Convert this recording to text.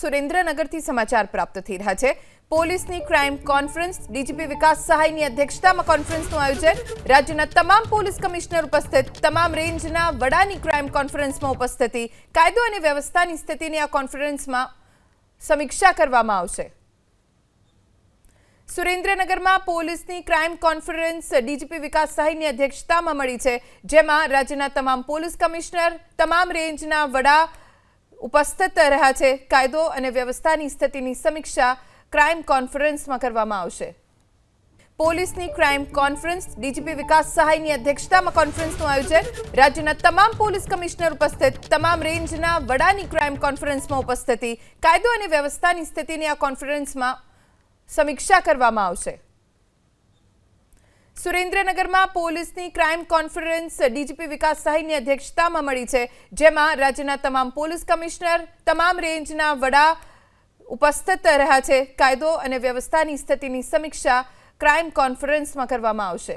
સુરેન્દ્રનગરથી સમાચાર પ્રાપ્ત થઈ રહ્યા છે. પોલીસની ક્રાઇમ કોન્ફરન્સ, ડીજીપી વિકાસ સહાયની અધ્યક્ષતામાં કોન્ફરન્સનું આયોજન, રાજ્યના તમામ પોલીસ કમિશનર ઉપસ્થિત, તમામ રેન્જના વડાની ક્રાઇમ કોન્ફરન્સમાં ઉપસ્થિતિ, કાયદો અને વ્યવસ્થાની સ્થિતિની આ કોન્ફરન્સમાં સમીક્ષા કરવામાં આવશે. સુરેન્દ્રનગરમાં પોલીસની ક્રાઇમ કોન્ફરન્સ, ડીજીપી વિકાસ સહાયની અધ્યક્ષતામાં મળી છે, જેમાં રાજ્યના તમામ પોલીસ કમિશનર, તમામ રેન્જના વડા ઉપસ્થિત રહ્યા છે. કાયદો અને વ્યવસ્થાની સ્થિતિની સમીક્ષા ક્રાઇમ કોન્ફરન્સમાં કરવામાં આવશે. પોલીસની ક્રાઇમ કોન્ફરન્સ, ડીજીપી વિકાસ સહાયની અધ્યક્ષતામાં કોન્ફરન્સનું આયોજન, રાજ્યના તમામ પોલીસ કમિશનર ઉપસ્થિત, તમામ રેન્જના વડાની ક્રાઇમ કોન્ફરન્સમાં ઉપસ્થિતિ, કાયદો અને વ્યવસ્થાની સ્થિતિની આ કોન્ફરન્સમાં સમીક્ષા કરવામાં આવશે. સુરેન્દ્રનગરમાં પોલીસની ક્રાઇમ કોન્ફરન્સ ડીજીપી વિકાસ સહાયની અધ્યક્ષતામાં મળી છે, જેમાં રાજ્યના તમામ પોલીસ કમિશનર, તમામ રેન્જના વડા ઉપસ્થિત રહ્યા છે. કાયદો અને વ્યવસ્થાની સ્થિતિની સમીક્ષા ક્રાઇમ કોન્ફરન્સમાં કરવામાં આવશે.